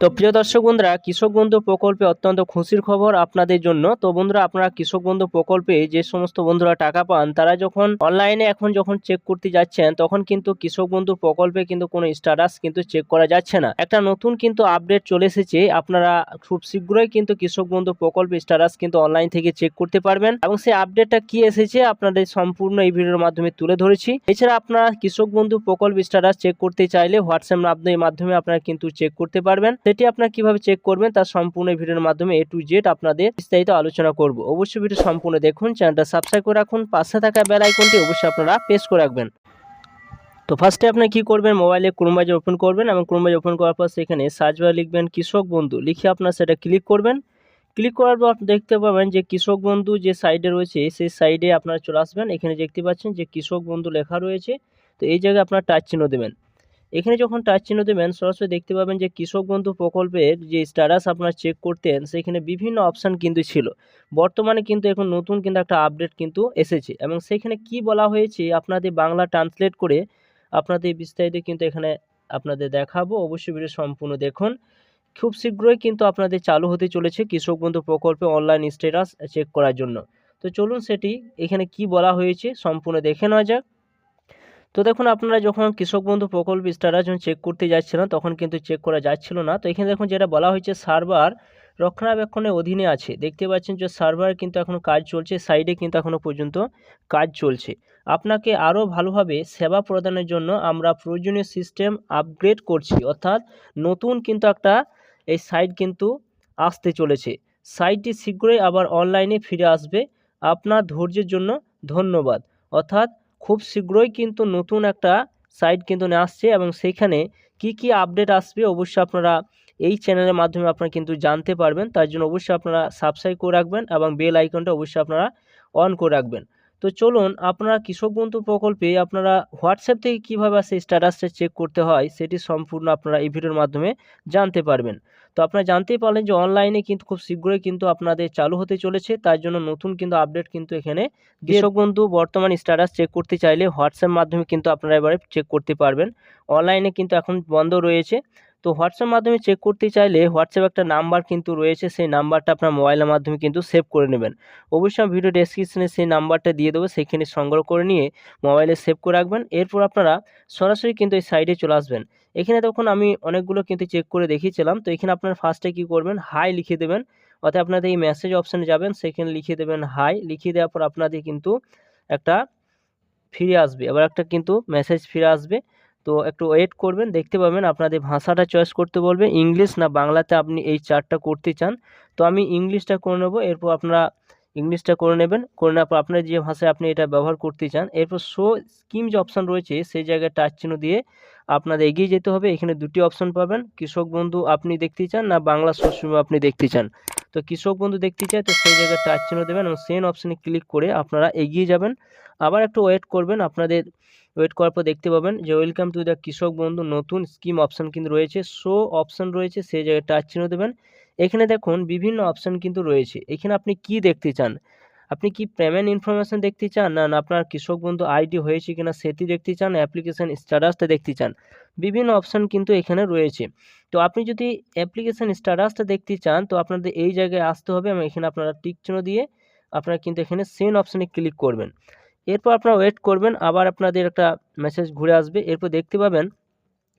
তো প্রিয় দর্শক বন্ধুরা, কৃষক বন্ধু প্রকল্পে অত্যন্ত খুশির খবর আপনাদের জন্য। তো বন্ধুরা, আপনারা কৃষক বন্ধু প্রকল্পে যে সমস্ত বন্ধুরা টাকা পান, তারা যখন অনলাইনে এখন যখন চেক করতে যাচ্ছেন, তখন কিন্তু কৃষক বন্ধু প্রকল্পে কিন্তু কোনো স্ট্যাটাস কিন্তু চেক করা যাচ্ছে না। একটা নতুন কিন্তু আপডেট চলে এসেছে, আপনারা খুব শীঘ্রই কিন্তু কৃষক বন্ধু প্রকল্পে স্ট্যাটাস কিন্তু অনলাইন থেকে চেক করতে পারবেন। এবং সেই আপডেটটা কি এসেছে, আপনাদের সম্পূর্ণ এই ভিডিওর মাধ্যমে তুলে ধরেছি। এছাড়া আপনারা কৃষক বন্ধু প্রকল্প স্ট্যাটাস চেক করতে চাইলে হোয়াটসঅ্যাপ মাধ্যমে মাধ্যমে আপনারা কিন্তু চেক করতে পারবেন। সেটি আপনারা কীভাবে চেক করবেন তার সম্পূর্ণ ভিডিওর মাধ্যমে এ টু জেড আপনাদের বিস্তারিত আলোচনা করব। অবশ্যই ভিডিও সম্পূর্ণ দেখুন, চ্যানেলটা সাবস্ক্রাইব করে রাখুন, পাশে থাকা বেল আইকনটি অবশ্যই আপনারা প্রেস করে রাখবেন। তো ফার্স্টে আপনি কি করবেন? মোবাইলে ক্রোমবাজার ওপেন করবেন এবং ক্রোমবাজার ওপেন করার পর সেখানে সার্চ বারে লিখবেন কৃষক বন্ধু। লিখে আপনার সেটা ক্লিক করবেন। ক্লিক করার পর দেখতে পাবেন যে কৃষক বন্ধু যে সাইডে রয়েছে, সেই সাইডে আপনারা চলে আসবেন। এখানে দেখতে পাচ্ছেন যে কৃষক বন্ধু লেখা রয়েছে। তো এই জায়গায় আপনার টাচ চিহ্ন দেবেন। এখানে যখন টাচ চিহ্ন দেবেন সরাসরি দেখতে পাবেন যে কৃষক বন্ধু প্রকল্পের যে স্ট্যাটাস আপনারা চেক করতেন, সেখানে বিভিন্ন অপশান কিন্তু ছিল। বর্তমানে কিন্তু এখন নতুন কিন্তু একটা আপডেট কিন্তু এসেছে এবং সেখানে কি বলা হয়েছে আপনাদের বাংলা ট্রান্সলেট করে আপনাদের বিস্তারিত কিন্তু এখানে আপনাদের দেখাবো। অবশ্যই ভিডিও সম্পূর্ণ দেখুন। খুব শীঘ্রই কিন্তু আপনাদের চালু হতে চলেছে কৃষক বন্ধু প্রকল্পে অনলাইন স্ট্যাটাস চেক করার জন্য। তো চলুন সেটি এখানে কি বলা হয়েছে সম্পূর্ণ দেখে নেওয়া যাক। তো দেখুন আপনারা যখন কৃষক বন্ধু প্রকল্প স্ট্যাটাস যখন চেক করতে যাচ্ছিলেন, তখন কিন্তু চেক করা যাচ্ছিল না। তো এখানে দেখুন যেটা বলা হয়েছে সার্ভার রক্ষণাবেক্ষণের অধীনে আছে। দেখতে পাচ্ছেন যে সার্ভার কিন্তু এখনও কাজ চলছে সাইডে কিন্তু এখনও পর্যন্ত কাজ চলছে। আপনাকে আরও ভালোভাবে সেবা প্রদানের জন্য আমরা প্রয়োজনীয় সিস্টেম আপগ্রেড করছি। অর্থাৎ নতুন কিন্তু একটা এই সাইট কিন্তু আসতে চলেছে। সাইটটি শীঘ্রই আবার অনলাইনে ফিরে আসবে। আপনার ধৈর্যের জন্য ধন্যবাদ। অর্থাৎ খুব শীঘ্রই কিন্তু নতুন একটা সাইট কিন্তু নিয়ে আসছে এবং সেইখানে কি কি আপডেট আসবে অবশ্যই আপনারা এই চ্যানেলের মাধ্যমে আপনারা কিন্তু জানতে পারবেন। তার জন্য অবশ্যই আপনারা সাবস্ক্রাইব করে রাখবেন এবং বেল আইকনটা অবশ্যই আপনারা অন করে রাখবেন। তো চলুন আপনারা কৃষক বন্ধু প্রকল্পে আপনারা হোয়াটসঅ্যাপ থেকে কীভাবে সেই স্ট্যাটাসটা চেক করতে হয়, সেটি সম্পূর্ণ আপনারা এই ভিডিওর মাধ্যমে জানতে পারবেন। তো আপনারা জানতেই পারলেন যে অনলাইনে কিন্তু খুব শীঘ্রই কিন্তু আপনাদের চালু হতে চলেছে, তার জন্য নতুন কিন্তু আপডেট কিন্তু এখানে কৃষক বন্ধু বর্তমান স্ট্যাটাস চেক করতে চাইলে হোয়াটসঅ্যাপ মাধ্যমে কিন্তু আপনারা এবারে চেক করতে পারবেন। অনলাইনে কিন্তু এখন বন্ধ রয়েছে। তো হোয়াটসঅ্যাপ মাধ্যমে চেক করতে চাইলে হোয়াটসঅ্যাপ একটা নাম্বার কিন্তু রয়েছে, সেই নাম্বারটা আপনার মোবাইলের মাধ্যমে কিন্তু সেভ করে নেবেন। অবশ্যই ভিডিও ডেসক্রিপশনে সেই নাম্বারটা দিয়ে দেবো, সেখানে সংগ্রহ করে নিয়ে মোবাইলে সেভ করে রাখবেন। এরপর আপনারা সরাসরি কিন্তু এই সাইডে চলে আসবেন। এখানে তখন আমি অনেকগুলো কিন্তু চেক করে দেখিয়েছিলাম। তো এখানে আপনার ফার্স্টে কি করবেন? হাই লিখে দেবেন। অর্থাৎ আপনাদের এই মেসেজ অপশানে যাবেন, সেখানে লিখে দেবেন হাই লিখিয়ে দেওয়ার পর আপনাদের কিন্তু একটা ফিরে আসবে। এবার একটা কিন্তু মেসেজ ফিরে আসবে। তো একটু ওয়েট করবেন, দেখতে পাবেন আপনাদের ভাষাটা চয়েস করতে বলবে ইংলিশ না বাংলাতে আপনি এই চারটা করতে চান। তো আমি ইংলিশটা করে নেব, এরপর আপনারা ইংলিশটা করে নেবেন, করে নেওয়ার পর আপনার যে ভাষায় আপনি এটা ব্যবহার করতে চান, এরপর শো স্কিম যে অপশান রয়েছে, সেই জায়গায় টাচ চিহ্ন দিয়ে আপনাদের এগিয়ে যেতে হবে। এখানে দুটি অপশান পাবেন, কৃষক বন্ধু আপনি দেখতে চান না বাংলা শস্য আপনি দেখতে চান। তো কৃষক বন্ধু দেখতে চায়, তো সেই জায়গায় টাচ চিহ্ন দেবেন এবং সেন অপশানে ক্লিক করে আপনারা এগিয়ে যাবেন। আবার একটু ওয়েট করবেন, আপনাদের ওয়েট করার পর দেখতে পাবেন যে ওয়েলকাম টু দ্য কৃষক বন্ধু নতুন স্কিম অপশান কিন্তু রয়েছে। শো অপশান রয়েছে সেই জায়গায় টাচ চিহ্ন দেবেন। এখানে দেখুন বিভিন্ন অপশান কিন্তু রয়েছে। এখানে আপনি কি দেখতে চান? আপনি কি পেমেন্ট ইনফরমেশন দেখতে চান? না আপনার কৃষক বন্ধু আইডি হয়েছে কিনা সেটি দেখতে চান অ্যাপ্লিকেশান স্ট্যাটাসটা দেখতে চান। বিভিন্ন অপশান কিন্তু এখানে রয়েছে। তো আপনি যদি অ্যাপ্লিকেশান স্ট্যাটাসটা দেখতে চান, তো আপনাদের এই জায়গায় আসতে হবে এবং এখানে আপনারা টিক চিহ্ন দিয়ে আপনারা কিন্তু এখানে সেন অপশানে ক্লিক করবেন। এরপর আপনারা ওয়েট করবেন, আবার আপনাদের একটা মেসেজ ঘুরে আসবে। এরপর দেখতে পাবেন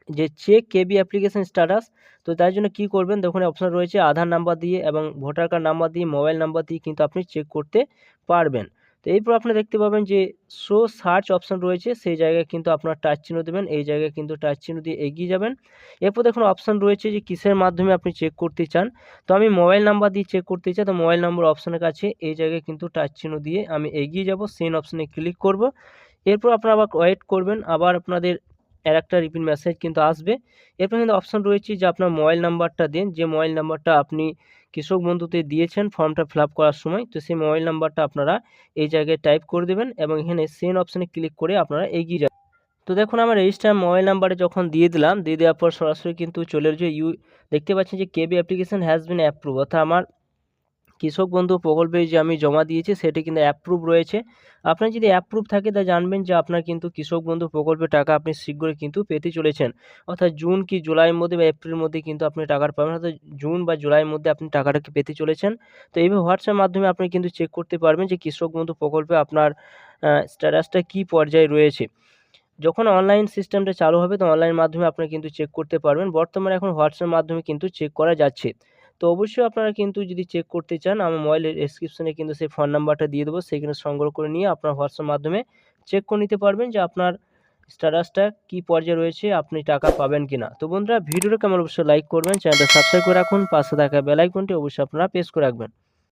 যে চেক কেবি অ্যাপ্লিকেশন স্ট্যাটাস তো তার জন্য কি করবেন, দেখুন অপশান রয়েছে আধার নাম্বার দিয়ে এবং ভোটার কার্ড নাম্বার দিয়ে মোবাইল নাম্বার দিয়ে কিন্তু আপনি চেক করতে পারবেন। তো এরপর আপনি দেখতে পাবেন যে শো সার্চ অপশান রয়েছে, সেই জায়গায় কিন্তু আপনার টাচ চিহ্ন দেবেন, এই জায়গায় কিন্তু টাচ চিহ্ন দিয়ে এগিয়ে যাবেন। এরপর দেখুন অপশান রয়েছে যে কিসের মাধ্যমে আপনি চেক করতে চান। তো আমি মোবাইল নাম্বার দিয়ে চেক করতে চাই, তো মোবাইল নাম্বার অপশানের কাছে এই জায়গায় কিন্তু টাচ চিহ্ন দিয়ে আমি এগিয়ে যাব সেন অপশানে ক্লিক করব। এরপর আপনারা আবার ওয়েট করবেন, আবার আপনাদের আর একটা রিপিট মেসেজ কিন্তু আসবে। এরপর কিন্তু অপশান রয়েছে যে আপনার মোবাইল নাম্বারটা দিন। যে মোবাইল নাম্বারটা আপনি কৃষক বন্ধুতে দিয়েছেন ফর্মটা ফিল করার সময়, তো সেই মোবাইল নাম্বারটা আপনারা এই জায়গায় টাইপ করে দেবেন এবং এখানে সেন অপশানে ক্লিক করে আপনারা এগিয়ে যাবেন। তো দেখুন, আমার রেজিস্টার মোবাইল নাম্বারে যখন দিয়ে দিলাম, দিয়ে দেওয়ার পর সরাসরি কিন্তু চলে যে, ইউ দেখতে পাচ্ছেন যে, KB application has been approve অর্থাৎ আমার কৃষক বন্ধু প্রকল্পে যে আমি জমা দিয়েছি সেটি কিন্তু অ্যাপ্রুভ রয়েছে। আপনার যদি অ্যাপ্রুভ থাকে তা জানবেন যে আপনার কিন্তু কৃষক বন্ধু প্রকল্পের টাকা আপনি শীঘ্রই কিন্তু পেতে চলেছেন। অর্থাৎ জুন কি জুলাইয়ের মধ্যে বা এপ্রিলের মধ্যে কিন্তু আপনি টাকাটা পাবেন, অর্থাৎ জুন বা জুলাইয়ের মধ্যে আপনি টাকাটাকে পেতে চলেছেন। তো এইভাবে হোয়াটসঅ্যাপ মাধ্যমে আপনি কিন্তু চেক করতে পারবেন যে কৃষক বন্ধু প্রকল্পে আপনার স্ট্যাটাসটা কী পর্যায়ে রয়েছে। যখন অনলাইন সিস্টেমটা চালু হবে, তো অনলাইন মাধ্যমে আপনি কিন্তু চেক করতে পারবেন। বর্তমানে এখন হোয়াটসঅ্যাপ মাধ্যমে কিন্তু চেক করা যাচ্ছে। তো অবশ্যই আপনারা কিন্তু যদি চেক করতে চান, আমার মোবাইলের ডেসক্রিপশনে কিন্তু সেই ফোন নাম্বারটা দিয়ে দেবো। সেখানে সংগ্রহ করে নিয়ে আপনার হোয়াটসঅ্যাপ মাধ্যমে চেক করে নিতে পারবেন যে আপনার স্ট্যাটাসটা কি পর্যায়ে রয়েছে, আপনি টাকা পাবেন কি না তো বন্ধুরা ভিডিওটা কেমন অবশ্যই লাইক করবেন চ্যানেলটা সাবস্ক্রাইব করে রাখুন, পাশে থাকা বেলাইকনটি অবশ্যই আপনারা প্রেস করে রাখবেন।